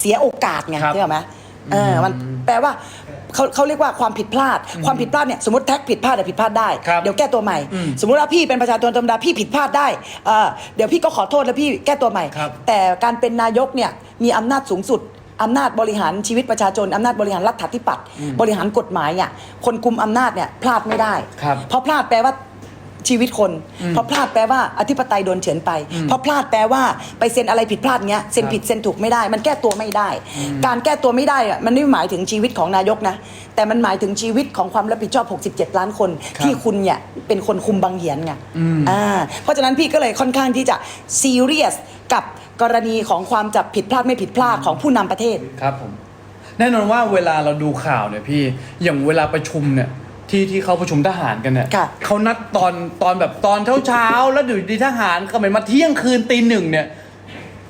เสียโอกาสไงครับใช่ไหมเออมันแปลว่าเขาเขาเรียกว่าความผิดพลาด ความผิดพลาดเนี่ยสมมติแท็กผิดพลาดแต่ผิดพลาดได้ครับเดี๋ยวแก้ตัวใหม่อืมสมมุติว่าพี่เป็นประชาชนธรรมดาพี่ผิดพลาดได้เออเดี๋ยวพี่ก็ขอโทษแล้วพี่แก้ตัวใหม่ครับแต่การเป็นนายกเนี่ยมีอำนาจสูงสุดอำนาจบริหารชีวิตประชาชนอำนาจบริหารรัฐาธิปัตย์บริหารกฎหมายเนี่ยคนกุมอำนาจเนี่ยพลาดไม่ได้ครับเพราะพลาดแปลว่า ชีวิตคนเพราะพลาดแปลว่าอธิปไตยโดนเฉือนไปเพราะพลาดแปลว่าไปเซ็นอะไรผิดพลาดเงี้ยเซ็นผิดเซ็นถูกไม่ได้ มันแก้ตัวไม่ได้ การแก้ตัวไม่ได้อะมันไม่หมายถึงชีวิตของนายกนะ แต่มันหมายถึงชีวิตของความรับผิดชอบ 67 ล้านคนครับที่คุณเนี่ยเป็นคนคุมบังเหียนไงอืมอ่าเพราะฉะนั้นพี่ก็เลยค่อนข้างที่จะซีเรียสกับกรณีของความจับผิดพลาดไม่ผิดพลาดของผู้นำประเทศครับผมแน่นอนว่าเวลาเราดูข่าวเนี่ยพี่อย่างเวลาประชุมเนี่ย ที่ที่เขาประชุมทหารกันเนี่ยค่ะ เขานัดตอนตอนแบบตอนเช้าเช้าๆแล้วอยู่ดีทหารก็เหมือนมาเที่ยงคืนตีหนึ่งเนี่ย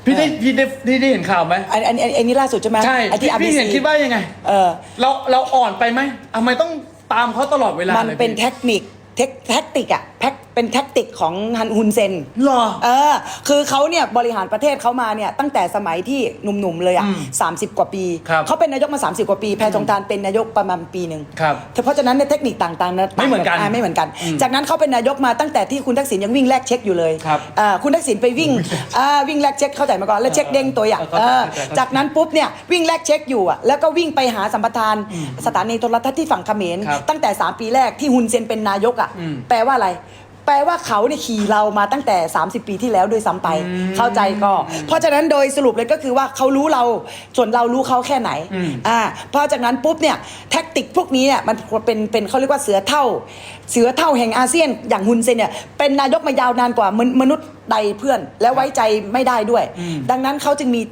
พี่ได้พี่ได้พี่ได้เห็นข่าวไหมอันอันอันอันนี้ล่าสุดใช่ไหมใช่ไอ้ที่ พี่พี่ RBC เห็นคิดว่ายังไง เออเราเราอ่อนไปไหมทำไมต้องตามเขาตลอดเวลามันลยเป็นพี่ เทคนิคเทคแท็กติกอะ แพ็คเป็นแท็กติกของฮันฮุนเซนเหรอ เออ คือเขาเนี่ยบริหารประเทศเขามาเนี่ยตั้งแต่สมัยที่หนุ่มๆเลยอะอืมสามสิบกว่าปี ครับเขาเป็นนายกมา 30 กว่าปี แพทองทานเป็นนายกประมาณปีหนึ่งครับเพราะฉะนั้นในยเทคนิคต่างๆนะไม่เหมือนกันาไม่เหมือนกันอืมจากนั้นเขาเป็นนายกมาตั้งแต่ที่คุณทักษิณยังวิ่งแลกเช็คอยู่เลยครับอ่าคุณทักษิณไปวิ่งอ่าวิ่งแลกเช็คเข้าใจมาก่อนแล้วเช็คเด้งตัวอย่างเข้าใจเออเข้าใจจากนั้นปุ๊บเนี่ยวิ่งแลกเช็คอยู่อะแล้วก็วิ่งไปหาสัมปทานสถานีโทรทัศน์ที่ฝั่งเขมรครับตั้งแต่ 3 ปีแรกที่ฮุนเซนเป็นนายกอะอืม แปลว่าอะไร แปลว่าเขาเนี่ยขี่เรามาตั้งแต่ 30 ปีที่แล้วโดวยซ้ำไป เข้าใจก็ เพราะฉะนั้นโดยสรุปเลยก็คือว่าเขารู้เราส่วนเรารู้เขาแค่ไหนอืมอ่าเพราะจากนั้นปุ๊บเนี่ยแท็กติกพวกนี้เนี่ยมันเป็นเป็นเขาเรียกว่าเสือเท่า เสือเท่าแห่งอาเซียน อย่างฮุนเซนเนี่ยเป็นนายกมายาวนานกว่ามนมนุษย์ใดเพื่อน และไว้ใจไม่ได้ด้วยอืมดังนั้นเขาจึงมี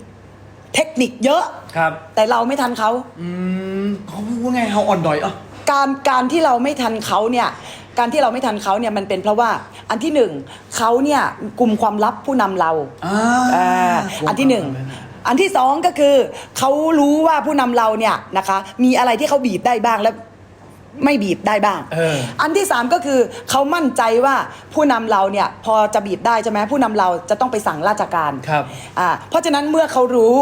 เทคนิคเยอะครับ แต่เราไม่ทันเขาอืมเขาว่าไงเขาอ่อนดอยอะการการที่เราไม่ทันเขาเนี่ย การที่เราไม่ทันเขาเนี่ยมันเป็นเพราะว่าอันที่หนึ่งเขาเนี่ยกลุ่มความลับผู้นำเราอ่าอ่าอันที่หนึ่ง อันที่สองก็คือเขารู้ว่าผู้นำเราเนี่ยนะคะ มีอะไรที่เขาบีบได้บ้างแล้วไม่บีบได้บ้าง เออ อันที่สามก็คือเขามั่นใจว่าผู้นำเราเนี่ยพอจะบีบได้ใช่ไหมผู้นำเราจะต้องไปสั่งราชการครับอ่าเพราะฉะนั้นเมื่อเขารู้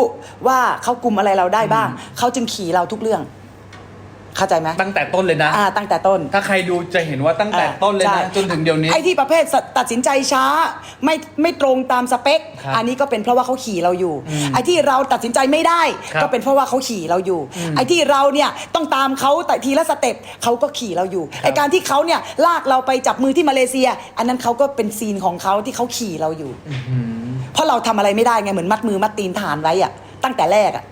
ว่าเขากลุ่มอะไรเราได้บ้างเขาจึงขี่เราทุกเรื่อง เข้าใจไหมตั้งแต่ต้นเลยนะ อ่าตั้งแต่ต้น ถ้าใครดูจะเห็นว่าตั้งแต่ต้นเลยใช่นะจนถึงเดี๋ยวนี้ ไอ้ที่ประเภทสตัดสินใจช้าไม่ไม่ตรงตามสเปค ครับอันนี้ก็เป็นเพราะว่าเขาขี่เราอยู่อืมไอ้ที่เราตัดสินใจไม่ได้ ครับก็เป็นเพราะว่าเขาขี่เราอยู่ ไอ้ที่เราเนี่ยต้องตามเขาแต่ทีละสเต็ปเขาก็ขี่เราอยู่ครับไอ้การที่เขาเนี่ยลากเราไปจับมือที่มาเลเซีย อันนั้นเขาก็เป็นซีนของเขาที่เขาขี่เราอยู่ เพราะเราทำอะไรไม่ได้ไงเหมือนมัดมือมัดตีนฐานไว้อะตั้งแต่แรกอะ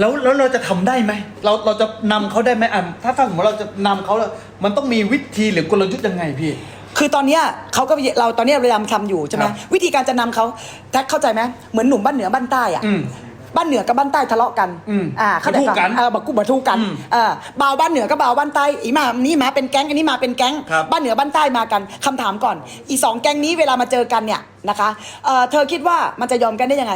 แล้วแล้วเราจะทำได้ไหมเราเราจะนำเขาได้ไหมอะถ้าถ้าสมมติเราจะนำเขาแล้วมันต้องมีวิธีหรือกลยุทธ์ยังไงพี่ คือตอนเนี้ยเขาก็เราตอนเนี้ยพยายามทำอยู่ใช่ไหมครับวิธีการจะนำเขาแท็กเข้าใจไหมเหมือนหนุ่มบ้านเหนือบ้านใต้อะอืมบ้านเหนือกับบ้านใต้ทะเลาะกันอืมอ่าเข้าใจบรรทุกกันเออบักกุบัทูกันอืมเออบ่าวบ้านเหนือก็บ่าวบ้านใต้อีมานี่มาเป็นแก๊งอันนี้มาเป็นแก๊งครับบ้านเหนือบ้านใต้มากันคำถามก่อน อีสองแก๊งนี้เวลามาเจอกันเนี่ยนะคะเออเธอคิดว่ามันจะยอมกันได้ยังไง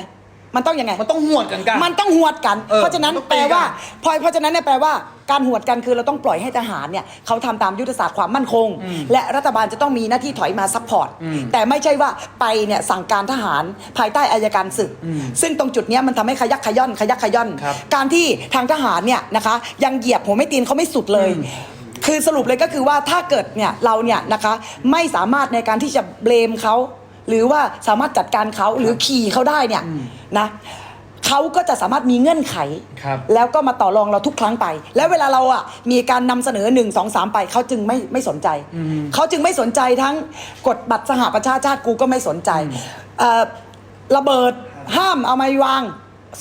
มันต้องยังไง มันต้องหวดกันกัน มันต้องหวดกัน เออเพราะฉะนั้นมันต้องแปลว่าตีกันเพราะเพราะฉะนั้นเนี่ยแปลว่าการหวดกันคือเราต้องปล่อยให้ทหารเนี่ยเขาทำตามยุทธศาสตร์ความมั่นคงอืมและรัฐบาลจะต้องมีหน้าที่ถอยมาซัพพอร์ตอืมแต่ไม่ใช่ว่าไปเนี่ยสั่งการทหารภายใต้อายการศึกอืมซึ่งตรงจุดเนี้ยมันทำให้ขยักขย่อนขยักขย่อน ครับ การที่ทางทหารเนี่ยนะคะ ยังเหยียบหัวไม่ตีนเขาไม่สุดเลยอืมคือสรุปเลยก็คือว่าถ้าเกิดเนี่ยเราเนี่ยนะคะไม่สามารถในการที่จะเบลมเขา หรือว่าสามารถจัดการเขาหรือขี่เขาได้เนี่ยนะเขาก็จะสามารถมีเงื่อนไข ครับแล้วก็มาต่อรองเราทุกครั้งไป แล้วเวลาเราอะมีการนำเสนอ 1 2 3 ไปเขาจึงไม่ไม่สนใจเขาจึงไม่สนใจทั้งกฎบัตรสหประชาชาติกูก็ไม่สนใจเอ่อระเบิดห้ามเอามาวาง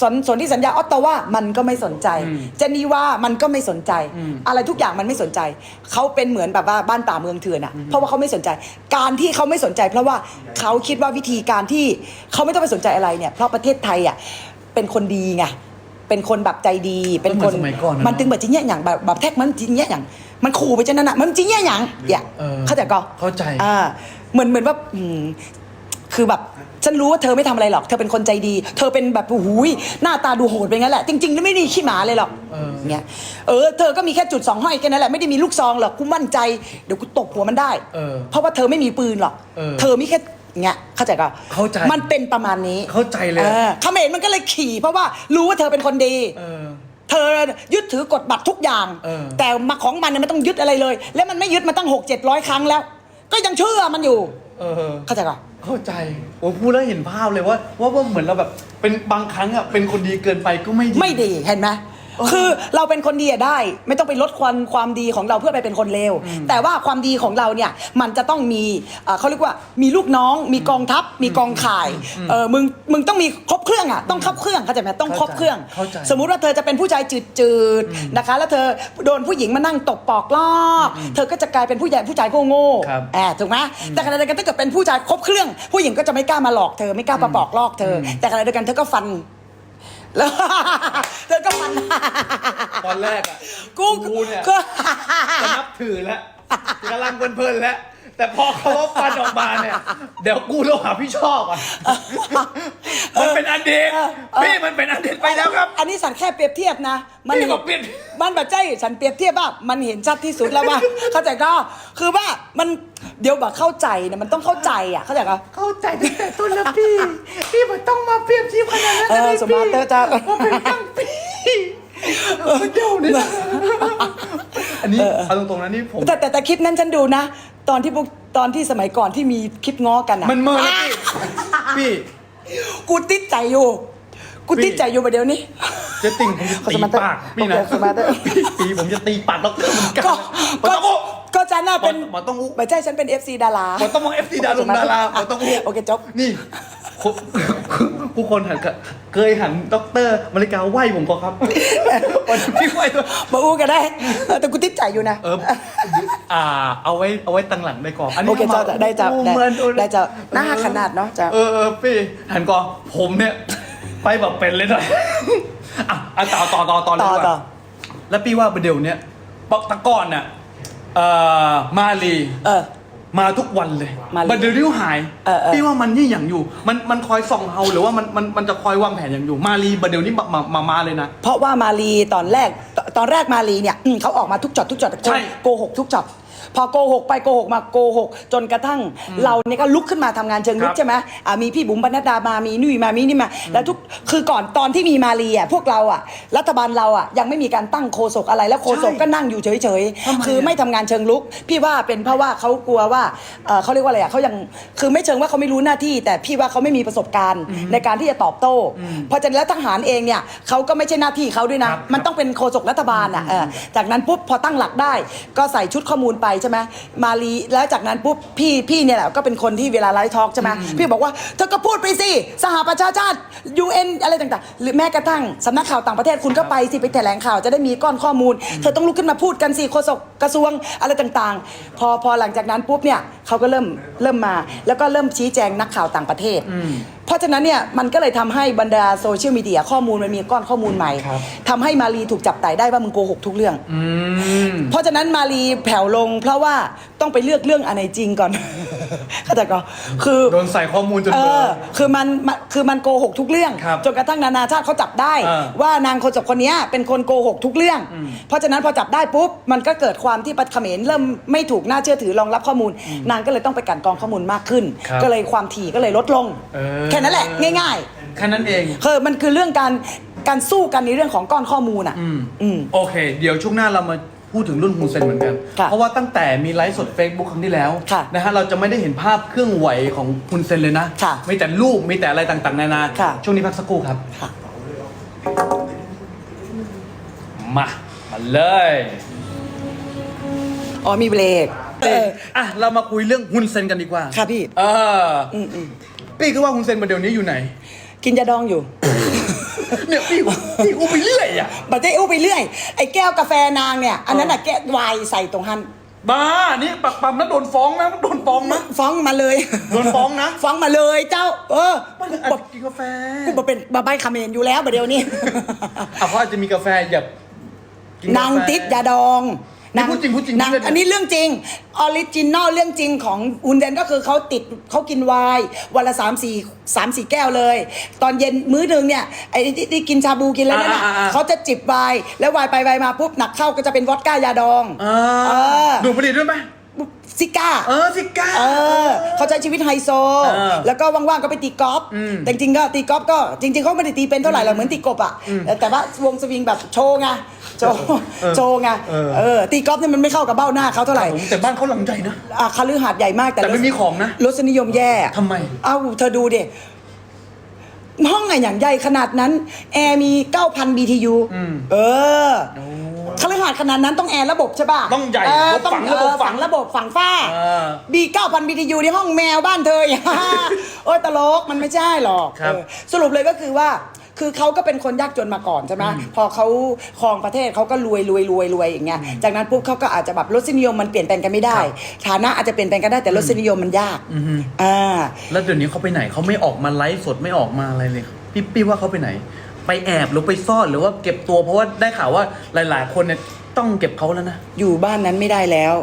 สนสนที่สัญญาออตตาวามันก็ไม่สนใจ อืมเจนีวามันก็ไม่สนใจ อืมอะไรทุกอย่างมันไม่สนใจ เขาเป็นเหมือนแบบว่าบ้านป่าเมืองเถื่อนอะเพราะว่าเขาไม่สนใจ การที่เขาไม่สนใจ เพราะว่าเขาคิดว่าวิธีการที่เขาไม่ต้องไปสนใจอะไรเนี่ยเพราะประเทศไทยอะเป็นคนดีไงเป็นคนแบบใจดีเป็นคนเหมือนสมัยก่อนนะ มันถึงแบบจริงเนี่ยอย่างแบบแบบแท็กมันจริงเนี่ยอย่าง มันขู่ไปจนนั้นอะมันจริงเนี่ยอย่างอย่าเออเข้าใจก็ เข้าใจ อ่าเหมือนเหมือนว่าอืม คือแบบฉันรู้ว่าเธอไม่ทำอะไรหรอก เธอเป็นคนใจดี เธอเป็นแบบโอ้โหูยหน้าตาดูโหดไปงั้นแหละ จริงๆ ไม่ได้ขี้หมาเลยหรอกเออเงี้ยเออ เธอก็มีแค่จุดสองห้อยแค่นั้นแหละ ไม่ได้มีลูกซองหรอก กูมั่นใจ เดี๋ยวกูตบหัวมันได้เออเพราะว่าเธอไม่มีปืนหรอกเออเธอมีแค่เงี้ย เข้าใจก็เข้าใจ มันเป็นประมาณนี้ เข้าใจเลยออเขมรมันก็เลยขี่ เพราะว่ารู้ว่าเธอเป็นคนดีเออเธอยึดถือกฎบัตรทุกอย่างเออแต่มาของมันเนี่ยมันต้องยึดอะไรเลย แล้วมันไม่ยึดมาตั้งหกเจ็ดร้อยครั้งแล้ว ก็ยังเชื่อมันอยู่ เออ เข้าใจก็เข้าใจโอ้พูดแล้วเห็นภาพเลยว่าว่าว่าเหมือนเราแบบเป็นบางครั้งอะเป็นคนดีเกินไปก็ไม่ดี ไม่ดีเห็นไหมเออ คือเราเป็นคนดีอะได้ ไม่ต้องไปลดความความดีของเราเพื่อไปเป็นคนเลวแต่ว่าความดีของเราเนี่ยมันจะต้องมีเอ่อเขาเรียกว่ามีลูกน้อง มีกองทัพ มีกองข่ายเออมึงมึงต้องมีครบเครื่องอะต้องครบเครื่องเข้าใจไหมต้องครบเครื่อง เข้าใจ สมมุติว่าเธอจะเป็นผู้ชายจืดๆนะคะ แล้วเธอโดนผู้หญิงมานั่งตบปอกลอกเธอก็จะกลายเป็นผู้ใหญ่ผู้ชายโง่ครับๆแอบถูกไหมแต่ขณะเดียวกันถ้าเกิดเป็นผู้ชายครบเครื่อง ผู้หญิงก็จะไม่กล้ามาหลอกเธอไม่กล้ามาปอกลอกเธอแต่ขณะเดียวกันเธอก็ฟัน แล้ว เธอก็ฟันตอนแรกอะกูกูเนี่ย ก็ จะนับถือแล้วกำลังเพลินๆแล้ว แต่พอเขาว่าฟันออกมาเนี่ย เดี๋ยวกูต้องหาพี่ชอบอะ มันเป็นอันเด็ดพี่มันเป็นอันเด็ดไปแล้วครับ อันนี้สันแค่เปรียบเทียบนะมัพี่บอกเปรียบมันแบบใจฉันเปรียบเทียบว่ามันเห็นชัดที่สุดแล้วว่า เข้าใจก็คือว่ามันเดี๋ยวแบบเข้าใจเนี่ยมันต้องเข้าใจอะเข้าใจก็ เข้าใจตั้งแต่ต้นแล้วพี่ พี่มันต้องมาเปรียบเทียบขนาดนั้นเออลยสมาร์ทเตอร์จ้า ว่าเป็นตั้งพี่เดี๋ยวนี้นะ อันนี้เอาตรงๆนะนี่ผม แต่แต่แต่คลิปนั้นฉันดูนะ ตอนที่พวกตอนที่สมัยก่อนที่มีคลิปง้อกันอะมันเมินแล้วพี่พี่ กูติดใจอยู่กูติดใจอยู่ประเดี๋ยวนี้เจะติ่งผมจะตีปากพี่นะโอเคสมาร์ทเตอร์พี่ปีผมจะตีปากดอกเตอร์เหมือนกันก็มันก็ต้องอู้ก็ฉันน่ะเป็นมันต้องอู้ไม่ใช่ฉันเป็น FC ดารามันต้องมองเอฟซีดารงดารามันต้องอู้โอเคจบนี่ ผู้ผู้คนหันกะเคยหันด็อกเตอร์มาริกาไหวผมก็ครับวันนี้พี่ไหวตัวมาอู้กันได้เออแต่กูติดใจอยู่นะเอออ่า เอาไว้เอาไว้ตั้งหลังได้ก่อนอันนี้โอเคมาเจ้าได้เจ้าโอ้ได้เหมือนได้เจ้าหน้าขนาดเนอะเจ้า เออเออพี่หันก่อนผมเนี่ย ไปแบบเป็นเลยนะอะอะต่อต่อต่อต่อเลยต่อดีกว่าต่อแล้วพี่ว่าประเดี๋ยวเนี้ยปอกตะก่อนน่ะเอ่อมาลี เออ มาทุกวันเลยมาลีบัดเดี๋ยวนี้หายเออเออ พี่ว่ามันนี่อย่างอยู่ มันมันคอยส่องเฮาหรือว่ามันมันมันจะคอยวางแผนอย่างอยู่ มาลีบัดเดี๋ยวนี้มามามามาเลยนะ เพราะว่ามาลีตอนแรกตตอนแรกมาลีเนี่ยอืมเขาออกมาทุกจอดทุกจอดใช่ โกหกทุกจอด พอโกหกไปโกหกมาโกหกจนกระทั่งเราเนี่ยก็ลุกขึ้นมาทำงานเชิงลุคกรับใช่ไหมอ่ามีพี่บุ๋มบรรณดามามีนุ่ยมามีนี่มา แล้วทุกคือก่อนตอนที่มีมาลีอะพวกเราอะรัฐบาลเราอะยังไม่มีการตั้งโฆษกอะไรแล้วโฆษกใช่ก็นั่งอยู่เฉยทำไมๆคืออะไม่ทำงานเชิงลุก พี่ว่าเป็นเพราะว่าเขากลัวว่าเอ่อเขาเรียกว่าอะไรอะเขายังคือไม่เชิงว่าเขาไม่รู้หน้าที่ แต่พี่ว่าเขาไม่มีประสบการณ์ในการที่จะตอบโต้ เพราะฉะนั้นแล้วทหารเองเนี่ยเขาก็ไม่ใช่หน้าที่เขาด้วยนะครับ มันต้องเป็นโฆษกรัฐบาลอะเออจากนั้นปุ๊บพอตั้งหลักได้ ก็ใส่ชุดข้อมูลไปใช่ไหมมาลีแล้วจากนั้นปุ๊บพี่พี่เนี่ยแหละก็เป็นคนที่เวลาไลฟ์ทอล์กใช่ไหมพี่บอกว่าเธอก็พูดไปสิสหประชาชาติ UN อะไรต่างๆ หรือแม้กระทั่งสำนักข่าวต่างประเทศคุณก็ไปสิไปแถลงข่าวจะได้มีก้อนข้อมูล เธอต้องลุกขึ้นมาพูดกันสิโฆษกกระทรวงอะไรต่างๆ พอพอหลังจากนั้นปุ๊บเนี่ยเขาก็เริ่มเริ่มมา แล้วก็เริ่มชี้แจงนักข่าวต่างประเทศ เพราะฉะนั้นเนี่ยมันก็เลยทำให้บรรดาโซเชียลมีเดียข้อมูลมันมีก้อนข้อมูลใหม่ครับทำให้มารีถูกจับไต่ได้ว่ามึงโกหกทุกเรื่องอืมเพราะฉะนั้นมารีแผ่วลง เพราะว่าต้องไปเลือกเรื่องอันไหนจริงก่อนเข้าใจก็คือโดนใส่ข้อมูลจนเอเบลออคือมันมันคือมันโกหกทุกเรื่องครับจนกระทั่งนานาชาติเขาจับได้เออว่านางคนจบคนเนี้ยเป็นคนโกหกทุกเรื่อง เพราะฉะนั้นพอจับได้ปุ๊บมันก็เกิดความที่ปัดเขมรเริ่มไม่ถูกน่าเชื่อถือรองรับข้อมูลนางก็เลยต้องไปกลันกรองข้อมูลมากขึ้น ครับก็เลยความถี่ก็เลยลดลง เออ แค่นั้นแหละ ง่ายแค่นั้นเองๆคือมันคือเรื่องการการสู้กันในเรื่องของก้อนข้อมูลอะ อืมอืม โอเค เดี๋ยวช่วงหน้าเรามาพูดถึงรุ่นฮุนเซนเหมือนกัน ค่ะเพราะว่าตั้งแต่มีไลฟ์สด Facebook ครั้งที่แล้วค่ะนะฮะเราจะไม่ได้เห็นภาพเครื่องไหวของฮุนเซนเลยนะค่ะมีแต่รูปมีแต่อะไรต่างๆนานาค่ะ ช่วงนี้พักสักครู่ครับ ค่ะ มา มาเลย อ๋อมีเบรกเอออะเรามาคุยเรื่องฮุนเซนกันดีกว่าค่ะพี่ เออออืมอืมพี่คือว่าฮุนเซนประเดี๋ยวนี้อยู่ไหน กินยาดองอยู่ เนี่ยพี่พี่อู้ไปเรื่อยอะบัตเจ้อู้ไปเรื่อย ไอ้แก้วกาแฟนางเนี่ย อันนั้นอะแก้วไวน์ใส่ตรงหันบ้า นี่ปักปั๊มนะโดนฟ้องนะโดนฟ้องนะฟ้องมาเลย โดนฟ้องนะ ฟ้องมาเลยเจ้า เออมันกูอาจบอกจะกินกาแฟกูบอกเป็นบาใบคาเมนอยู่แล้วประเดี๋ยวนี้อะเพราะอาจจะมีกาแฟอย่ากินกาแฟนางติดยาดอง นี่พูดจริงพูดจริงนางพูดเล่นอันนี้เรื่องจริงออริจินอลเรื่องจริงของอุนเดนก็คือเขาติดเขากินไวน์วันละสามสี่สามสี่แก้วเลย ตอนเย็นมื้อหนึ่งเนี่ยไอ้ที่ที่กินชาบูกินแล้วนั่นน่ะอ่าอ่าอ่า เขาจะจิบไวน์แล้วไวน์ไปไวน์มาปุ๊บหนักเข้าก็จะเป็นวอดก้ายาดองอ่าเออ ดูดบุหรี่ด้วยไหม ซิก้า เออสิก้า เออเขาใช้ชีวิตไฮโซ เออแล้วก็ว่างๆก็ไปตีกอล์ฟอืมแต่จริงๆก็ตีกอล์ฟก็จริงๆเขาไม่ได้ตีเป็นเท่าไหร่หรอกเหมือนตีกบอะแต่ว่าวงสวิงแบบโชว์ไงโชว์โชว์ไงเออ เออตีกอล์ฟนี่มันไม่เข้ากับเบ้าหน้าเขาเท่าไหร่ผมแต่บ้านเขาหลังใหญ่นะ อะคาลือหาดใหญ่มากแต่แต่ไม่มีของนะรสนิยมแย่ทำไม เอ้าเธอดูดิ ห้องไงอย่างใหญ่ขนาดนั้น แอร์มี 9,000 BTU อืม เออคาลือหาดขนาดนั้นต้องแอร์ระบบใช่ป่ะต้องใหญ่เระบบฝังเออระบบฝัฝังงระบบฝังฝ้า เออ บี9,000 BTU ในห้องแมวบ้านเธออย่า โอ้ยตลกมันไม่ใช่หรอกครับ เออสรุปเลยก็คือว่า คือเขาก็เป็นคนยากจนมาก่อนใช่ไหมพอเขาครองประเทศเขาก็รวยรวยรวยรวยอย่างเงี้ยจากนั้นปุ๊บเขาก็อาจจะแบบรสนิยมมันเปลี่ยนแปลงกันไม่ได้ ฐานะอาจจะเปลี่ยนแปลงกันได้แต่รสนิยมมันยากอือฮึอ่าแล้วเดี๋ยวนี้เขาไปไหนเขาไม่ออกมาไลฟ์สดไม่ออกมาอะไรเลยครับพี่พี่ว่าเขาไปไหน ไปแอบหรือไปซ่อนหรือว่าเก็บตัวเพราะว่าได้ข่าวว่าหลาย ๆ คนเนี่ยต้องเก็บเขาแล้วนะอยู่บ้านนั้นไม่ได้แล้ว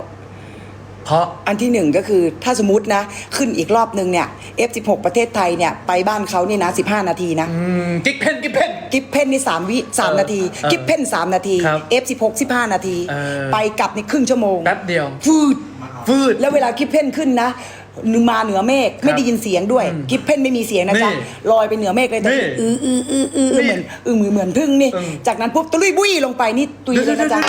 เพราะอันที่หนึ่งก็คือถ้าสมมตินะ ขึ้นอีกรอบหนึ่งเนี่ย F16 ประเทศไทยเนี่ย ไปบ้านเขานี่นะ 15 นาทีนะอืมกิ๊กเพนกิ๊กเพนกิฟเพนนี่ 3 วิเออ3นาทีเออกิฟเพน3 นาทีครับ F16 15 นาทีเออไปกลับในครึ่งชั่วโมงแป๊บเดียว ฟืดฟืดแล้วเวลากิฟเพนขึ้นนะ มาเหนือเมฆไม่ได้ยินเสียงด้วย กิฟเพนไม่มีเสียงนะจ๊ะนี่ลอยไปเหนือเมฆเลยแต่นี่อืออืออืออือนี่เหมือนอือเหมือนเหมือนพึ่งนี่เออจากนั้นปุ๊บตุลุยบุ้ยลงไปนี่ตุยเลยนะจ๊ะ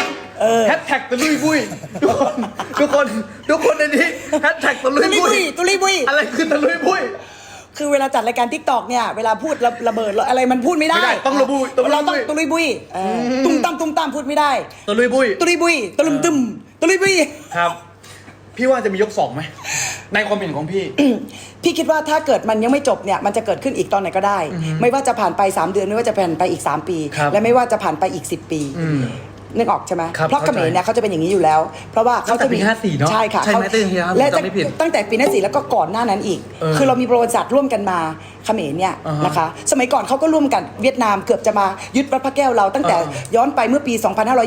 เออแฮชแท็กตะลุยบุยทุกคนทุกคนทุกคนในนี้แฮชแท็กตะลุยตุลุยบุบุ้ยยตุลุยบุ้ยอะไรคือตะลุยบุยคือเวลาจัดรายการทิกตอกเนี่ยเวลาพูดระระเบิดอะไรมันพูดไม่ได้ไม่ได้ต้องระบุต้องระบุเราต้องตุลุยบุยเออตุ้มตั้มตุ้มตั้มพูดไม่ได้ตะลุยบุยตุลุยบุยตุลุมตึมตุลุยบุยครับ พี่ว่าจะมียกสองไหมในความเห็นของพี่ พี่คิดว่าถ้าเกิดมันยังไม่จบเนี่ยมันจะเกิดขึ้นอีกตอนไหนก็ได้ ไม่ว่าจะผ่านไป 3 เดือนไม่ว่าจะผ่านไปอีก 3 ปี ครับและไม่ว่าจะผ่านไปอีก 10 ปี อืม นึกออกใช่ไหมครับเพราะเขมรเนี่ยเขาจะเป็นอย่างนี้อยู่แล้ว เพราะว่าเขาจะมีตั้งแต่ปี54เนอะใช่ค่ะใช่ไหมเขาตั้งแต่ปี54และผมจำไม่ผิดตั้งแต่ปี54แล้วก็ก่อนหน้านั้นอีก เออคือเรามีประวัติศาสตร์ร่วมกันมาเขมรเนี่ยอ่าฮะนะคะ สมัยก่อนเขาก็ร่วมกันเวียดนามเกือบจะมายึดวัดพระแก้วเราตั้งแต่เออย้อนไปเมื่อปี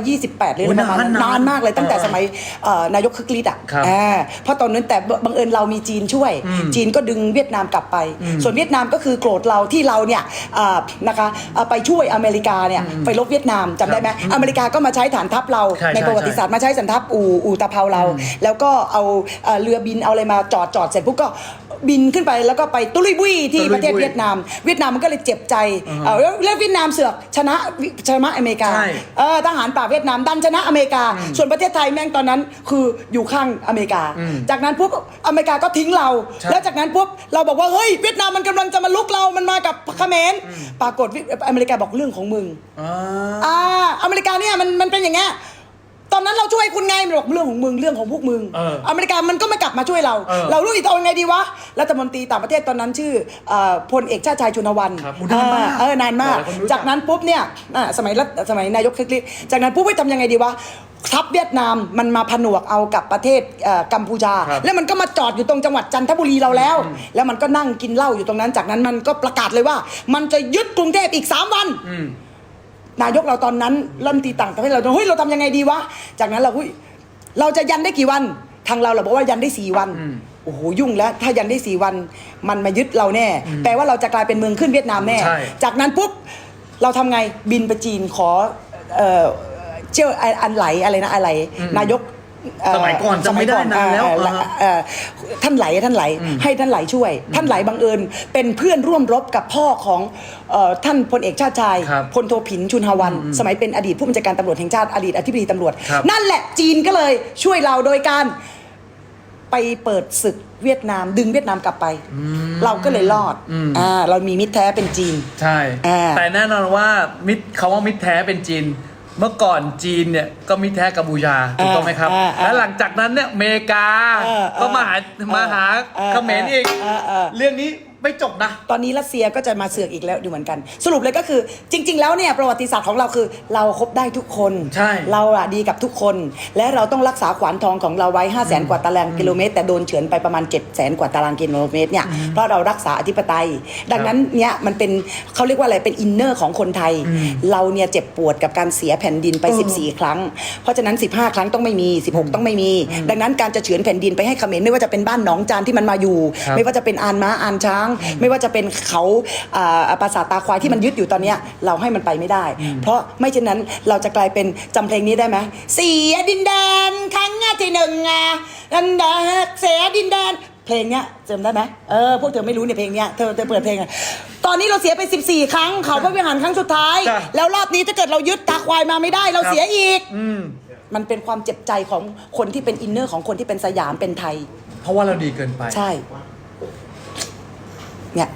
2528เลยโอ้ยประมาณนั้นนานนานมากเลยตั้งแต่เออสมัยเอ่อนายกคึกฤทธิ์อะครับอ่าเพราะตอนนั้นแต่บังเอิญเรามีจีนช่วย อืมจีนก็ดึงเวียดนามกลับไปส่วนเวียดนามก็คือโกรธเราที่เราเนี่ยอ่านะคะอ่าไปช่วยอเมริกาเนี่ยไปลบเวียดนามจำได้ไหมอเมริกาก็มาใช้ฐานทัพเราใช่ในใช่ประวัติศาสตร์มาใช้ฐานทัพอู่อู่ตะเภาเรา แล้วก็เอาเอ่อเรือบินเอาอะไรมาจอดจอดเสร็จปุ๊บก็ บินขึ้นไปแล้วก็ไปตุลุยบุยที่ตุลุยบุยประเทศเวียดนาม เวียดนามมันก็เลยเจ็บใจเอ่อแล้วแล้วเวียดนามเสือกชนะวิชนะอเมริกาใช่เออทหารป่าบเวียดนามดันชนะอเมริกา ส่วนประเทศไทยแม่งตอนนั้นคืออยู่ข้างอเมริกาอืมจากนั้นปุ๊บอเมริกาก็ทิ้งเราใช่แล้วจากนั้นปุ๊บเราบอกว่าเฮ้ยเวียดนามมันกำลังจะมาลุกเรามันมากับเขมรปรากฏวิอเมริกาบอกเรื่องของมึงอ่าอ่าอเมริกาเนี่ยมันมันเป็นอย่างเงี้ย ตอนนั้นเราช่วยคุณไงมันบอกเรื่องของมึงเรื่องของพวกมึงเอออเมริกามันก็ไม่กลับมาช่วยเรา เออเรารู้อีกเอายังไงดีวะรัฐมนตรีต่างประเทศตอนนั้นชื่อเอ่อพลเอกชาติชายชุนวันครับโอ้นานมากเออนานมาก หลายคนรู้จัก จากนั้นปุ๊บเนี่ยอ่าสมัยรัฐสมัยนายกคลิกๆจากนั้นปุ๊บไปทำยังไงดีวะทัพเวียดนามมันมาผนวกเอากับประเทศเอ่อกัมพูชา ครับ แล้วมันก็มาจอดอยู่ตรงจังหวัดจันทบุรีเราแล้ว แล้วมันก็นั่งกินเหล้าอยู่ตรงนั้น จากนั้นมันก็ประกาศเลยว่า มันจะยึดกรุงเทพอีก 3 วัน อืม นายกเราตอนนั้นรัฐมนตรีต่างประเทศเราเฮ้ยเราทำยังไงดีวะจากนั้นเราเฮ้ยเราจะยันได้กี่วัน ทางเราเราบอกว่ายันได้สี่วันอืมโอ้โหยุ่งแล้ว ถ้ายันได้สี่วัน มันมายึดเราแน่ แปลว่าเราจะกลายเป็นเมืองขึ้นเวียดนามแน่ใช่จากนั้นปุ๊บเราทำไงบินไปจีนขอเอ่อเชี่ยวอันไหลอะไรนะอะไร นายกเสมัยก่อนจำไม่ได้นานแล้วเอ่ออ่าฮะเอ่อท่านไหลท่านไหลให้ท่านไหลช่วย ท่านไหลบังเอิญเป็นเพื่อนร่วมรบกับพ่อของเอ่อท่านพลเอกชาติชายครับพลโทผินชุนฮาวัน สมัยเป็นอดีตผู้บัญชาการตำรวจแห่งชาติอดีตอธิบดีตำรวจครับนั่นแหละจีนก็เลยช่วยเราโดยการไปเปิดศึกเวียดนาม ดึงเวียดนามกลับไป เราก็เลยรอดอืมอ่าเรามีมิตรแท้เป็นจีน ใช่อ่าแต่แน่นอนว่ามิตรเขาว่ามิตรแท้เป็นจีน เมื่อก่อนจีนเนี่ยก็มิตรแท้กัมพูชาถูกต้องไหมครับอ่าอ่าและหลังจากนั้นเนี่ยอเมริกาเออก็มาหาเออมาหาเออเขมรอีกเออเออเรื่องนี้ ไม่จบนะ ตอนนี้รัสเซียก็จะมาเสือกอีกแล้วดูเหมือนกัน สรุปเลยก็คือจริง ๆ แล้วเนี่ยประวัติศาสตร์ของเราคือ เราคบได้ทุกคนใช่เราอะดีกับทุกคน และเราต้องรักษาขวานทองของเราไว้ 5 0 0แสนกว่าตารางกิโลเมตร แต่โดนเฉือนไปประมาณ 7 0 0แสนกว่าตารางกิโลเมตรเนี่ยเพราะเรารักษาอธิปไตย ดังนั้นเนี่ยมันเป็นเขาเรียกว่าอะไรเป็นอินเนอร์ของคนไทย เราเนี่ยเจ็บปวดกับการเสียแผ่นดินไป 14 ครั้ง เพราะฉะนั้น 15 ครั้งต้องไม่มี 16 ต้องไม่มี ดังนั้นการจะเฉือนแผ่นดินไปให้เขมรไม่ว่าจะเป็นบ้านหนองจานที่มันมาอยู่ครับไม่ว่าจะเป็นอานม้าอานช้างไม่ว่าจะเป็นเขาอ่าปราสาทตาควายที่มันยึดอยู่ตอนเนี้ยเราให้มันไปไม่ได้ เพราะไม่เช่นนั้นเราจะกลายเป็นจำเพลงนี้ได้ไหมเสียดินแดนครั้งที่หนึ่งอะดันดาเสียดินแดนเพลงเนี้ยจำได้ไหมเออพวกเธอไม่รู้เนี่ยเพลงเนี้ยเธอเธอเปิดเพลงอะตอนนี้เราเสียไป 14 ครั้ง เขาพระวิหารครั้งสุดท้ายจ้ะแล้วรอบนี้ถ้าเกิดเรายึดตาควายมาไม่ได้ เราครับเสียอีกอืมมันเป็นความเจ็บใจของคนที่เป็นอินเนอร์ของคนที่เป็นสยามเป็นไทย เพราะว่าเราดีเกินไปใช่ เนี่ย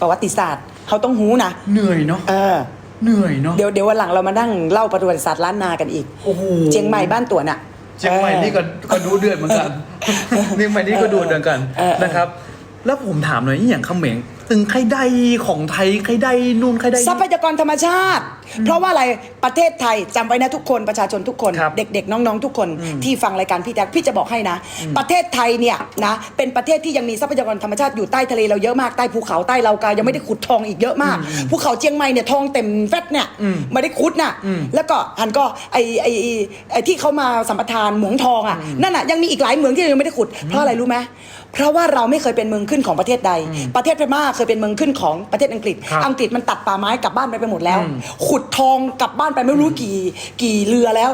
ประวัติศาสตร์เขาต้องหูนะเหนื่อยเนาะเออเหนื่อยเนาะเดี๋ยวเดี๋ยววันหลังเรามานั่งเล่าประวัติศาสตร์ล้านนากันอีกโอ้โหเชียงใหม่บ้านตัวน่ะเชียงใหม่นี่ก็ก็ดูเดือดเหมือนกันเชียงใหม่นี่ก็ดูเดือดกันเออเออนะครับ แล้วผมถามหน่อยนี่อย่างเขมร ตึงใครได้ของไทยใครได้นู่นใครได้ทรัพยากรธรรมชาติ เพราะว่าอะไรประเทศไทยจำไว้นะทุกคนประชาชนทุกคน ครับเด็กๆ น้องๆ ทุกคนที่ฟังรายการพี่แจ๊คพี่จะบอกให้นะ ประเทศไทยเนี่ยนะเป็นประเทศที่ยังมีทรัพยากรธรรมชาติอยู่ใต้ทะเลเราเยอะมากใต้ภูเขาใต้เรากายังไม่ได้ขุดทองอีกเยอะมากภูเขาเชียงใหม่เนี่ยทองเต็มแฟตเนี่ยไม่ได้ขุดน่ะแล้วก็หันก็ไอไอไอ้ไอที่เขามาสัมปทานเหมืองทองอะนั่นน่ะยังมีอีกหลายเหมืองที่ยังไม่ได้ขุดเพราะอะไรรู้ไหม เพราะว่าเราไม่เคยเป็นเมืองขึ้นของประเทศใด ประเทศพม่าเคยเป็นเมืองขึ้นของประเทศอังกฤษ ครับอังกฤษมันตัดป่าไม้กลับบ้านไปไปหมดแล้วขุดทองกลับบ้านไปไม่รู้กี่กี่เรือแล้ว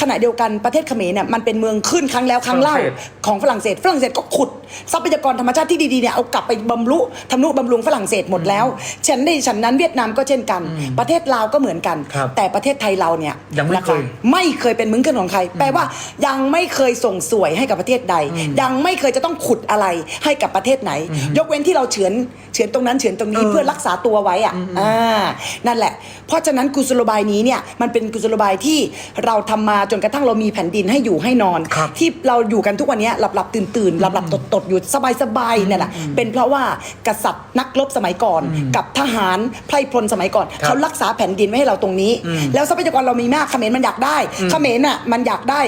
ขณะเดียวกันประเทศเขมรเนี่ยมันเป็นเมืองขึ้นครั้งแล้วครั้งเล่าฝรั่งเศส ของฝรั่งเศสฝรั่งเศสก็ขุด ทรัพยากรธรรมชาติที่ดีๆเนี่ยเอากลับไปบำรุทำนุบำรุงฝรั่งเศสหมดแล้วฉันในฉันนั้นเวียดนามก็เช่นกัน ประเทศลาวก็เหมือนกัน ครับแต่ประเทศไทยเราเนี่ยยังไม่เคย นะคะไม่เคยเป็นเมืองขึ้นของใคร แปลว่ายังไม่เคยส่งสวยให้กับประเทศใด ยังไม่เคยจะต้องขุดอะไรให้กับประเทศไหน ยกเว้นที่เราเฉือนเฉือนตรงนั้นเฉือนตรงนี้เออเพื่อรักษาตัวไว้อะอ่านั่นแหละ เพราะฉะนั้นกุศโลบายนี้เนี่ยมันเป็นกุศโลบายที่เราทำมาจนกระทั่งเรามีแผ่นดินให้อยู่ให้นอน ครับ ที่เราอยู่กันทุกวันเนี้ยหลับหลับตื่นตื่นหลับหลับตดตดอยู่สบายสบายเนี่ยแหละเป็นเพราะว่ากษัตริย์นักรบสมัยก่อน กับทหารไพร่พลสมัยก่อนครับเขารักษาแผ่นดินไว้ให้เราตรงนี้ แล้วทรัพยากรเรามีมากเขมรมันอยากได้เขมรน่ะมันอยากได้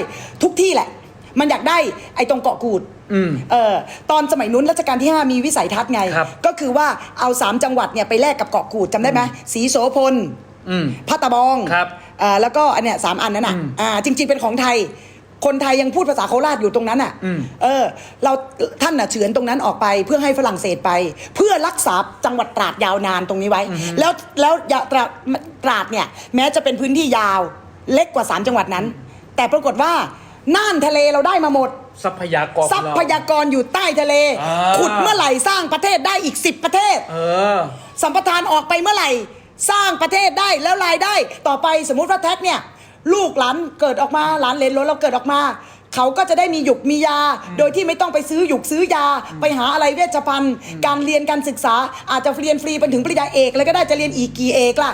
ทุกที่แหละ มันอยากได้ไอ้ตรงเกาะกูดอืมเออตอนสมัยนู้นรัชกาลที่ 5 มีวิสัยทัศน์ไงครับก็คือว่าเอาสามจังหวัดเนี่ยไปแลกกับเกาะกูดจำได้ไหมศรีโสพลอืมพัตตะบองครับอ่าแล้วก็อันเนี้ยสามอันนั้นอะอืมอ่าจริง ๆ เป็นของไทย คนไทยยังพูดภาษาโคราชอยู่ตรงนั้นอะอืมเออ เราท่านน่ะเฉือนตรงนั้นออกไปเพื่อให้ฝรั่งเศสไป เพื่อรักษาจังหวัดตราดยาวนานตรงนี้ไว้ แล้วแล้วยาตราดตราดเนี่ย แม้จะเป็นพื้นที่ยาวเล็กกว่าสามจังหวัดนั้น แต่ปรากฏว่าน่านทะเลเราได้มาหมด ทรัพยากรทรัพยากรอยู่ใต้ทะเลอ่าขุดเมื่อไหร่สร้างประเทศได้อีก10ประเทศเออสัมปทานออกไปเมื่อไหร่สร้างประเทศได้แล้วรายได้ ต่อไปสมมุติว่าแท็กเนี่ย ลูกหลานเกิดออกมาหลานเลนล้นเราเกิดออกมา เขาก็จะได้มีหยุกมียา โดยที่ไม่ต้องไปซื้อหยุกซื้อยา ไปหาอะไรเวชภัณฑ์ การเรียนการศึกษาอาจจะเรียนฟรีไปถึงปริญญาเอกเลยก็ได้จะเรียนอีกกี่เอกล่ะ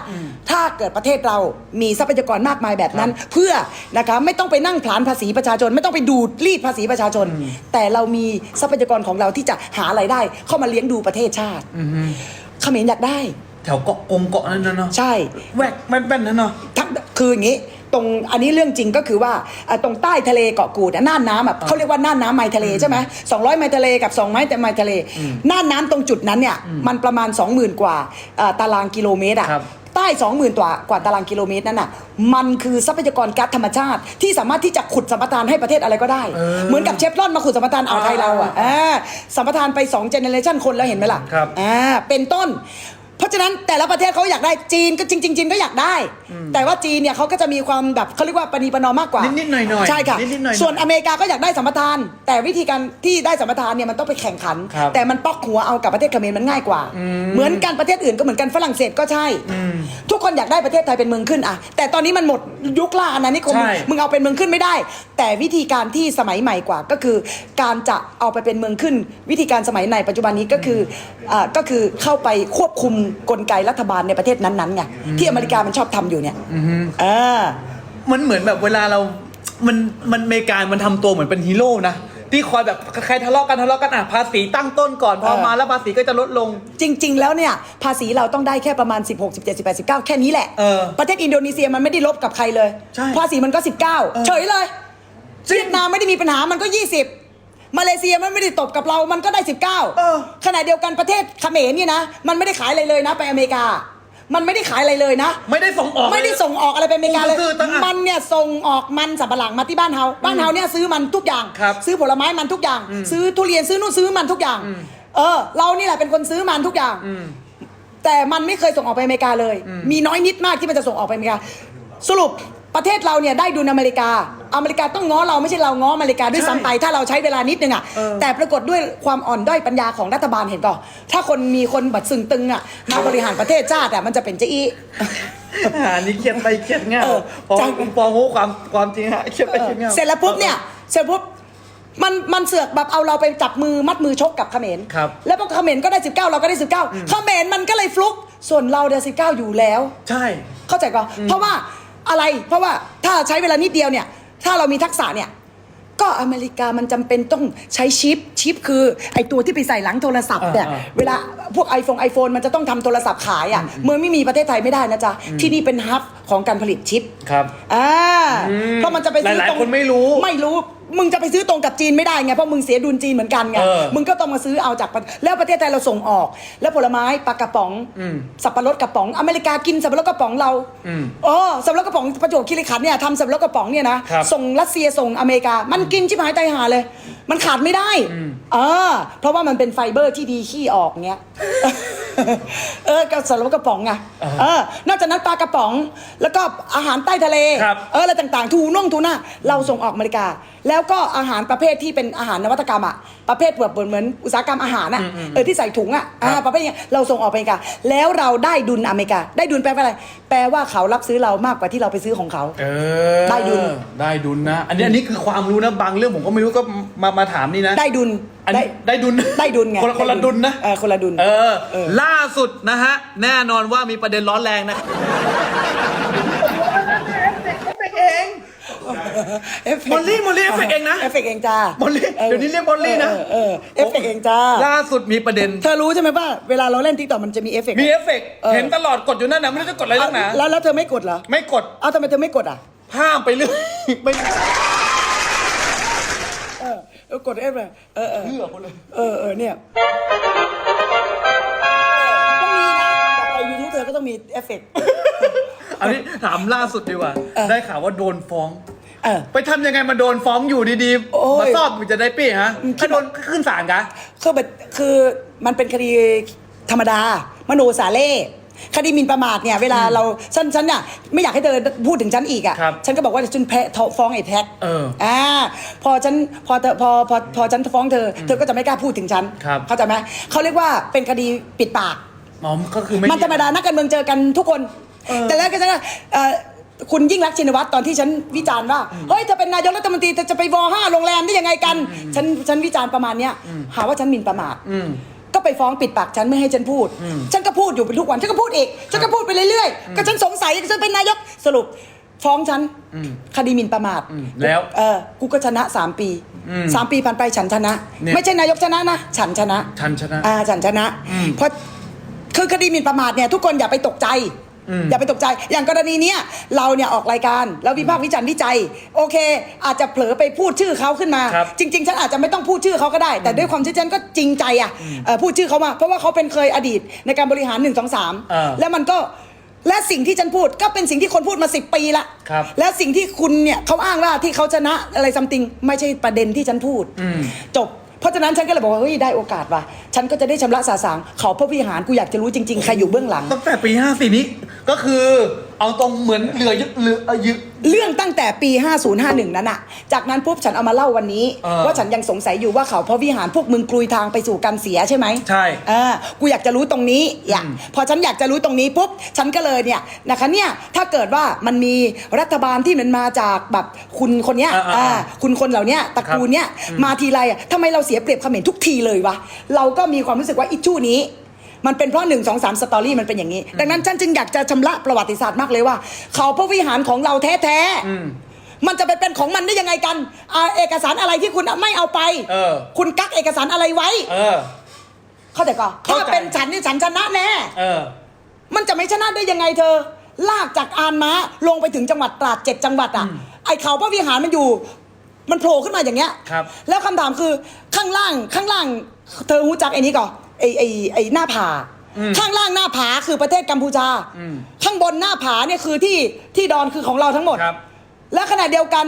ถ้าเกิดประเทศเรามีทรัพยากรมากมายแบบนั้น เพื่อนะคะไม่ต้องไปนั่งผลานภาษีประชาชน ไม่ต้องไปดูดรีดภาษีประชาชน แต่เรามีทรัพยากรของเราที่จะหาไรายได้ เข้ามาเลี้ยงดูประเทศชาติเขมรอยากได้ แถวเกาะกงเกาะนั่นนะเนาะใช่แวกแว่นๆนั่นเนาะ ทั้งคืออย่างนี้ ตรงอันนี้เรื่องจริงก็คือว่าเอ่อตรงใต้ทะเลเกาะกูดอะน่านน้ำแบบเขาเรียกว่าน่านน้ำไมล์ทะเลใช่ไหมสองร้อยไมล์ทะเลกับสองไมล์แต่ไมล์ทะเลน่านน้ำตรงจุดนั้นเนี่ยมันประมาณ 20,000 กว่าเอ่อตารางกิโลเมตรอะครับ ใต้20,000กว่ากว่าตารางกิโลเมตรนั่นน่ะ มันคือทรัพยากรก๊าซธรรมชาติ ที่สามารถที่จะขุดสัมปทานให้ประเทศอะไรก็ได้ เออเหมือนกับเชฟรอนมาขุดสัมปทานอ่าวไทยเราอะอ่าสัมปทานไป2เจเนเรชันคนแล้วเห็นไหมล่ะครับ อ่าเป็นต้นเพ ราะฉะนั้นแต่ละประเทศเขาอยากได้จีนก็จริงๆจีนก็อยากได้ แต่ว่าจีนเนี่ยเขาก็จะมีความแบบเขาเรียกว่าปณีประนอมมากกว่านิดๆหน่อยๆใช่ค่ะนิดๆหน่อยๆส่วนอเมริกาก็อยากได้สัมปทาน แต่วิธีการที่ได้สัมปทานเนี่ยมันต้องไปแข่งขัน ครับแต่มันปอกหัวเอากับประเทศเขมรมันง่ายกว่า เหมือนกันประเทศอื่นก็เหมือนกันฝรั่งเศสก็ใช่ ทุกคนอยากได้ประเทศไทยเป็นเมืองขึ้นอะแต่ตอนนี้มันหมดยุคล่าอาณานิคมใช่ มึงเอาเป็นเมืองขึ้นไม่ได้ แต่วิธีการที่สมัยใหม่กว่าก็คือการจะเอาไปเป็นเมืองขึ้น วิธีการสมัยในปัจจุบันนี้ก็คืออ่าก็คือเข้าไปควบคุมกลไกรัฐบาลในประเทศนั้นๆไงที่อเมริกามันชอบทำอยู่เนี่ยเออมันเหมือนแบบเวลาเรา มันมันอเมริกามันทำตัวเหมือนเป็นฮีโร่นะที่คอยแบบใครทะเลาะกันทะเลาะกันอะภาษีตั้งต้นก่อนพอเออมาแล้วภาษีก็จะลดลง จริง ๆ แล้วเนี่ยภาษีเราต้องได้แค่ประมาณ 16 17 18 19 แค่นี้แหละเออประเทศอินโดนีเซียมันไม่ได้ลบกับใครเลยใช่ภาษีมันก็ 19 เฉยเลยเวียดนามไม่ได้มีปัญหามันก็ 20 มาเลเซียมันไม่ได้ตบกับเรา มันก็ได้เออ19ขณะเดียวกันประเทศเขมรเนี่ยนะ มันไม่ได้ขายอะไรเลยนะ ไปอเมริกา มันไม่ได้ขายอะไรเลยนะ ไม่ได้ส่งออก ไม่ได้ส่งออกอะไรไปอเมริกาเลยก็คือตั้งอะมันเนี่ยส่งออกมันสับปะหลังมาที่บ้านเฮา บ้านเฮาเนี่ยซื้อมันทุกอย่าง ครับซื้อผลไม้มันทุกอย่าง ซื้อทุเรียนซื้อนู่นซื้อมันทุกอย่างเออ เรานี่แหละเป็นคนซื้อมันทุกอย่าง อืม แต่มันไม่เคยส่งออกไปอเมริกาเลย มีน้อยนิดมากที่มันจะส่งออกไปอเมริกา สรุป ประเทศเราเนี่ยได้ดุลอเมริกา อเมริกาต้องง้อเราไม่ใช่เราง้ออเมริกาด้วยใช่ซ้ำไปถ้าเราใช้เวลานิดนึงอะเออแต่ปรากฏด้วยความอ่อนด้อยปัญญาของรัฐบาลเห็นก่อนถ้าคนมีคนบัดซึงตึงอะมาบริหารประเทศชาติอะมันจะเป็นเจ้าอีอันนี้เครียดไปเครียดเงาเออพอจังพอรู้ความความจริงฮะเครียดไปเครียดเงาเสร็จแล้วปุ๊บเนี่ยเสร็จปุ๊บมันมันเสือกแบบเอาเราไปจับมือมัดมือชกกับเขมรครับแล้วพอเขมรก็ได้ 19 เราก็ได้ 19เขมรมันก็เลยฟลุก ส่วนเราเดือน19อยู่แล้ว ใช่ เข้าใจก่อนเพราะว่า อะไร เพราะว่าถ้าใช้เวลานิดเดียวเนี่ย ถ้าเรามีทักษะเนี่ย ก็อเมริกามันจำเป็นต้องใช้ชิป ชิปคือไอตัวที่ไปใส่หลังโทรศัพท์เนี่ยอ่าเวลาพวก iPhone iPhone มันจะต้องทำโทรศัพท์ขายอะ เมื่อไม่มีประเทศไทยไม่ได้นะจ๊ะ ที่นี่เป็นฮับของการผลิตชิป ครับ อ่าอืมเพราะมันจะไปซื้อหลายๆตรงคนไม่รู้ ไม่รู้ มึงจะไปซื้อตรงกับจีนไม่ได้ไงเพราะมึงเสียดุลจีนเหมือนกันไงเออมึงก็ต้องมาซื้อเอาจากประแล้วประเทศไทยเราส่งออก แล้วผลไม้ปลากระป๋องอืม สับปะรดกระป๋องอเมริกากินสับปะรดกระป๋องเรา อืมอ๋อสับปะรดกระป๋องประจวบคีรีขันธ์เนี่ยทำสับปะรดกระป๋องเนี่ยนะครับ ส่งรัสเซียส่งอเมริกา มันกินชิบหายไตายหาเลย มันขาดไม่ได้เออเพราะว่ามันเป็นไฟเบอร์ที่ดีขี้ออกเงี้ย เออกับสับปะรดกระป๋องไงเออนอกจากนั้นปลากระป๋องแล้วก็อาหารใต้ทะเลครับเอออะไรต่างๆทูน่งทูน่าเราส่งออกอเมริกา แล้วก็อาหารประเภทที่เป็นอาหารนวัตกรรมอะประเภทแบบเหมือนเหมือนอุตสาหกรรมอาหารอะเออที่ใส่ถุงอะอ่าประเภทเนี้ยเราส่งออกไปอเมริกา แล้วเราได้ดุลอเมริกา ได้ดุลแปลว่าอะไร แปลว่าเขารับซื้อเรามากกว่าที่เราไปซื้อของเขา เออได้ดุล ได้ดุลนะ อันนี้อันนี้คือความรู้นะบางเรื่องผมก็ไม่รู้ก็มามาถามนี่นะ ได้ดุล อันได้นี้ได้ดุลได้ดุลไงคนละคนละดุลนะเออคนละดุลเออเออล่าสุดนะฮะ แน่นอนว่ามีประเด็นร้อนแรงนะเองเอฟเฟกต์มอลลี่มอลลี่เอฟเฟกต์เองนะเอฟเฟกต์เองจ้ามอลลี่เดี๋ยวนี้เรียกมอลลี่นะเออเออเอฟเฟกต์เองจ้าล่าสุดมีประเด็น เธอรู้ใช่ไหมว่าเวลาเราเล่นทิกตอกมันจะมีเอฟเฟกต์มีเอฟเฟกต์เออเห็นตลอดกดอยู่นั่นนะไม่รู้จะกดอะไรตั้งหนาแล้วแล้วเธอไม่กดเหรอไม่กดเอาทำไมเธอไม่กดอะห้ามไปเรื่อยไม่เออเออกดเอฟเลยเออเออเลือกหมดเลย เออเออเนี่ยต้องมีนะต่อไปยูทูบเธอก็ต้องมีเอฟเฟกต์ อันนี้ถามล่าสุดดีกว่า เออ ได้ข่าวว่าโดนฟ้อง เออ ไปทำยังไงมาโดนฟ้องอยู่ดีโอ้ยๆมาสอบมันจะได้ปี้ฮะอืม ถ้าโดนขึ้นศาลกะ คือแบบคือมันเป็นคดีธรรมดา มโนสาเล่ คดีหมิ่นประมาทเนี่ยเวลาเราฉันฉันเนี่ยไม่อยากให้เธอพูดถึงฉันอีกอะครับฉันก็บอกว่าฉันแพ้ฟ้องไอ้แท็กเออ อ่าพอฉันพอเธอพอพอพอฉันฟ้องเธอเธอก็จะไม่กล้าพูดถึงฉันครับ เข้าใจไหมเขาเรียกว่าเป็นคดีปิดปากอ๋อก็คือไม่ มันธรรมดานักการเมืองเจอกันทุกคน เออแต่แล้วก็จะเอ่อคุณยิ่งรักษณ์ชินวัตรตอนที่ฉันวิจารณ์ว่า เฮ้ยเธอเป็นนายกรัฐมนตรีเธอจะไปวอห้าโรงแรมได้ยังไงกัน ฉันฉันวิจารณ์ประมาณเนี้ยหาว่าฉันหมิ่นประมาท อืม ก็ไปฟ้องปิดปากฉันไม่ให้ฉันพูด ฉัน ก็พูดอยู่เป็นทุกวันฉันก็พูดอีกฉันก็พูดไปเรื่อยๆก็ฉันสงสัยฉันเป็นนายกสรุปฟ้องฉันคดีหมิ่นประมาทอืมแล้วเออกูก็ชนะสามปีอืมสามปีผ่านไปฉันชนะเนี่ยไม่ใช่นายกชนะนะ ฉันชนะฉันชนะอ่าฉันชนะอืมเพราะคือคดีหมิ่นประมาทเนี่ยทุกคนอย่าไปตกใจ อืมอย่าไปตกใจ อย่างกรณีเนี้ยเราเนี่ยออกรายการแล้ววิพากษ์วิจารณ์วิจัย โอเค อาจจะเผลอไปพูดชื่อเขาขึ้นมาครับจริง ๆ ฉันอาจจะไม่ต้องพูดชื่อเขาก็ได้ แต่ด้วยความที่ฉันก็จริงใจอะเอ่อพูดชื่อเขามา เพราะว่าเขาเป็นเคยอดีตในการบริหาร1นสองสามอ่าแล้วมันก็และสิ่งที่ฉันพูดก็เป็นสิ่งที่คนพูดมา10ปีละครับแล้วสิ่งที่คุณเนี่ยเขาอ้างว่าที่เขาชนะอะไรซัมติงไม่ใช่ประเด็นที่ฉันพูดอืมจบเพราะฉะนั้นฉันก็เลยบอกว่าเฮ้ยได้โอกาสว่ะฉันก็จะได้ชำระสาสางเขาพระวิหารกูอยากจะรู้จริง ๆ ใครอยู่เบื้องหลังตั้งแต่ปีห้าสี่นี้ ก็คือเอาตรงเหมือนเหลือยึดเหลือเอ่อยึด เรื่องตั้งแต่ปี 5051 นั้นอะจากนั้นปุ๊บฉันเอามาเล่าวันนี้ เออ ว่าฉันยังสงสัยอยู่ว่าเขาพระวิหารพวกมึงกลุยทางไปสู่การเสียใช่ไหมใช่ เออกูอยากจะรู้ตรงนี้อย่าพอฉันอยากจะรู้ตรงนี้ปุ๊บฉันก็เลยเนี่ยนะคะเนี่ยถ้าเกิดว่ามันมีรัฐบาลที่มันมาจากแบบคุณคนเนี้ยอ่าๆๆอ่าคุณคนเหล่าเนี้ยตระกูลเนี้ยมาทีไรอะทำไมเราเสียเปรียบเขมรทุกทีเลยวะเราก็มีความรู้สึกว่าอิชชูนี้ มันเป็นเพราะหนึ่งสองสามสตอรี่มันเป็นอย่างนี้ ดังนั้นฉันจึงอยากจะชำระประวัติศาสตร์มากเลยว่า เขาพระวิหารของเราแท้ๆมันจะไปเป็นของมันได้ยังไงกันอ่าเอกสารอะไรที่คุณไม่เอาไป เออ คุณกักเอกสารอะไรไว้ เออ เข้าใจก่อนเข้าถ้าใจ เป็นฉันนี่ฉันชนะแน่ เออ มันจะไม่ชนะได้ยังไงเธอ ลากจากอานม้าลงไปถึงจังหวัดตราดเจ็ดจังหวัดอะ ไอเขาพระวิหารมันอยู่ มันโผล่ขึ้นมาอย่างเงี้ย ครับ แล้วคำถามคือข้างล่างข้างล่าง เธอรู้จักไอ้นี้ก่อน ไอไอไอหน้าผาข้างล่างหน้าผาคือประเทศกัมพูชา อืม ข้างบนหน้าผาเนี่ยคือที่ที่ดอนคือของเราทั้งหมด ครับ และขณะเดียวกัน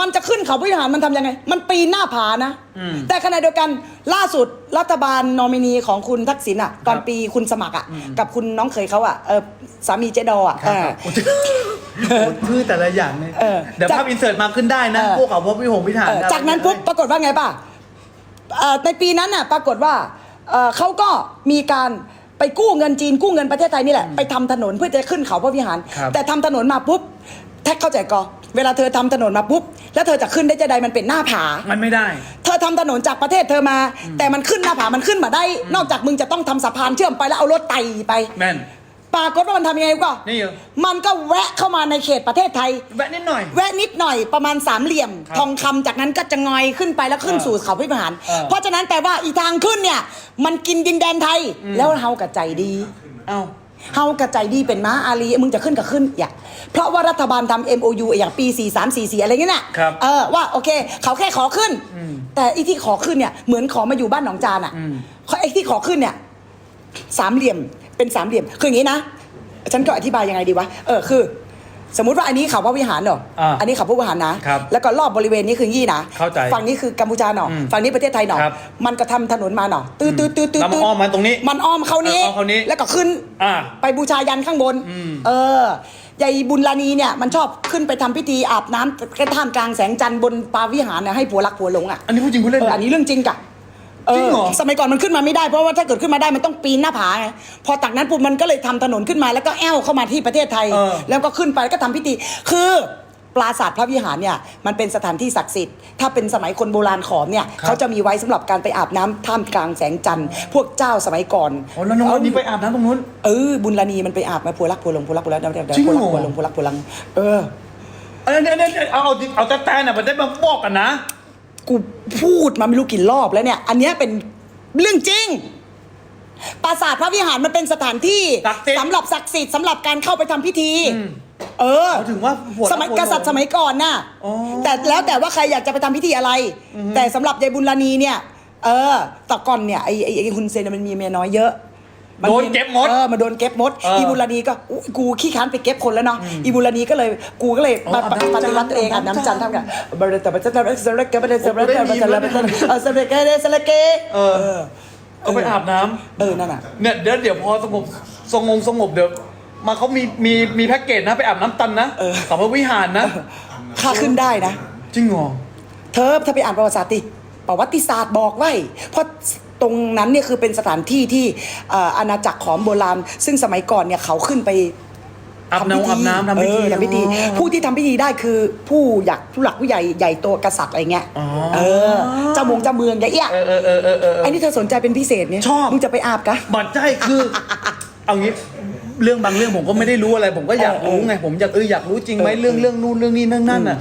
มันจะขึ้นเขาพระวิหารมันทำยังไง มันปีนหน้าผานะ อืมแต่ขณะเดียวกันล่าสุดรัฐบาลนอมินีของคุณทักษิณอะ ตอนปีคุณสมัครอะ กับคุณน้องเคยเขาอะเออสามีเจดออะครับเออ โอ้โหชื่อแต่ละอย่างเนี่ยเออเดี๋ยวจากภาพอินเสิร์ตมาขึ้นได้นะเออ พวกเขาพวกพี่หงพิธานเออจากนั้นปุ๊บปรากฏว่าไงป่ะเอ่อในปีนั้นน่ะ ปรากฏว่า เอ่อเขาก็มีการไปกู้เงินจีนกู้เงินประเทศไทยนี่แหละไปทำถนนเพื่อจะขึ้นเขาพระวิหาร ครับแต่ทำถนนมาปุ๊บแท็กเข้าใจกอเวลาเธอทำถนนมาปุ๊บแล้วเธอจะขึ้นได้จะใดมันเป็นหน้าผา มันไม่ได้ เธอทำถนนจากประเทศเธอมา แต่มันขึ้นหน้าผา มันขึ้นมาได้ นอกจากมึงจะต้องทำสะพานเชื่อมไปแล้วเอารถไต่ไป แม่น ปรากฏว่ามันทำยังไงก็นี่เหรอมันก็แวะเข้ามาในเขตประเทศไทย แวะนิดหน่อย แวะนิดหน่อยประมาณสามเหลี่ยม ครับทองคำจากนั้นก็จะงอยขึ้นไปแล้วขึ้นเออสู่เขาพิมานเออ เพราะฉะนั้นแปลว่าอีทางขึ้นเนี่ย มันกินดินแดนไทย แล้วเฮากับใจดี เอ้า เฮากับใจดีเป็นม้าอาลีมึงจะขึ้นก็ขึ้นอย่าเพราะว่ารัฐบาลทำ MOU อย่างปี 4 3 4 4 อะไรเงี้ยน่ะครับเออว่าโอเค เขาแค่ขอขึ้น แต่ไอ้ที่ขอขึ้นเนี่ยเหมือนขอมาอยู่บ้านหนองจานอะอืมไอ้ที่ขอขึ้นเนี่ย สามเหลี่ยม เป็นสามเหลี่ยม คืออย่างนี้นะ ฉันก็อธิบายยังไงดีวะ เออคือ สมมุติว่าอันนี้เขาพระวิหารเนอะอ่าอันนี้เขาพระวิหารนะ ครับแล้วก็รอบบริเวณนี้คือยี่นะ เข้าใจฝั่งนี้คือกัมพูชาเนอะอืมฝั่งนี้ประเทศไทยเนอะครับ มันก็ทำถนนมาเนอะตื้อตื้อตื้อตื้อแล้วมันอ้อมมาตรงนี้ มันอ้อมเข้านี้เอออ้อมเข้านี้ แล้วก็ขึ้น อ่า ไปบูชายันข้างบน อืมเออยายบุญลานีเนี่ยมันชอบขึ้นไปทำพิธีอาบน้ำกระท่ามกลางแสงจันทร์บนปาวิหารเนี่ยให้ผัวรักผัวหลงอะอันนี้พูดจริงพูดเล่นเอออันนี้เรื่องจริงกะ จริงเหรอ สมัยก่อนมันขึ้นมาไม่ได้เพราะว่าถ้าเกิดขึ้นมาได้มันต้องปีนหน้าผาไงพอจากนั้นปุ๊บมันก็เลยทำถนนขึ้นมาแล้วก็แอวเข้ามาที่ประเทศไทย เออ แล้วก็ขึ้นไปแล้วก็ทำพิธี คือปราสาทพระวิหารเนี่ยมันเป็นสถานที่ศักดิ์สิทธิ์ ถ้าเป็นสมัยคนโบราณขอมเนี่ยครับเขาจะมีไว้สำหรับการไปอาบน้ำท่ามกลางแสงจันทร์พวกเจ้าสมัยก่อน โอ้แล้วน้องวันนี้ไปอาบน้ำตรงนู้น เออบุญลานีมันไปอาบมาผัวรักผัวหลงผัวรักผัวรักเดี๋ยวเดี๋ยวจริงผัวเหรรัอผัวหลงผัวรักผัวหลงเออ อันนี้อันนี้เอาเอาเอาแต่แต่น่ะมันได้มาบอกกันนะ กูพูดมาไม่รู้กี่รอบแล้วเนี่ย อันเนี้ยเป็นเรื่องจริง ปราสาทพระวิหารมันเป็นสถานที่ศักดิ์สิทธิ์ สำหรับศักดิ์สิทธิ์สำหรับการเข้าไปทำพิธีอืมเออ เขาถึงว่าหัวสมัยหัวกษัตริย์สมัยก่อนน่ะอ๋อ แต่แล้วแต่ว่าใครอยากจะไปทำพิธีอะไร แต่สำหรับยายบุญลานีเนี่ย เออแต่ก่อนเนี่ยไอ้ไอ้ไอ้คุณเซนมันมีเมียน้อยเยอะมั โดนเก็บหมดเออมาโดนเก็บหมด เอออีอีบุญลานีก็อุ๊ยกูขี้ค้านไปเก็บคนแล้วเนาะอีบุญลานีก็เลยกูก็เลยอ๋อปฏิปฏิวัติตัวเองอาบน้ำจันทร์ทำกันบริษัทบริษัทบริษัทบริษัทบริษัทบริษัทบริษัทบริษัทบริษัทเออสเปกเกเดสเลเกเออก็ไปอาบน้ำเออนั่นน่ะ เนี่ยเดี๋ยวเดี๋ยวพอสงบสงบสงบเดี๋ยวมาเขามีมีมีแพ็กเกจนะไปอาบน้ำตันนะเออกับพระวิหารนะ ค่าขึ้นได้นะ จริงเหรอ เธอถ้าไปอ่านประวัติศาสตร์ดิประวัติศาสตร์บอกไว้เพราะ ตรงนั้นเนี่ยคือเป็นสถานที่ที่เอ่ออาณาจักรขอมโบราณ ซึ่งสมัยก่อนเนี่ยเขาขึ้นไปอาบน้ำอาบน้ำทำพิธีเออทำพิธีอ๋อผู้ที่ทำพิธีได้คือผู้อยากผู้หลักผู้ใหญ่ใหญ่โตกษัตริย์อะไรเงี้ยอ๋อเออเจ้ามงเจ้าเมืองอย่าเอี้ยเออเออเออเออเออไอ้นี่เธอสนใจเป็นพิเศษเนี่ยชอบมึงจะไปอาบกะบัตรใจคือเอางี้เรื่องบางเรื่องผมก็ไม่ได้รู้อะไร ผมก็อยากรู้ไงผมอยากเอออยากรู้จริงไหมเออเรื่องเรื่องนู่นเรื่องนี้เรื่องนั่นน่ะ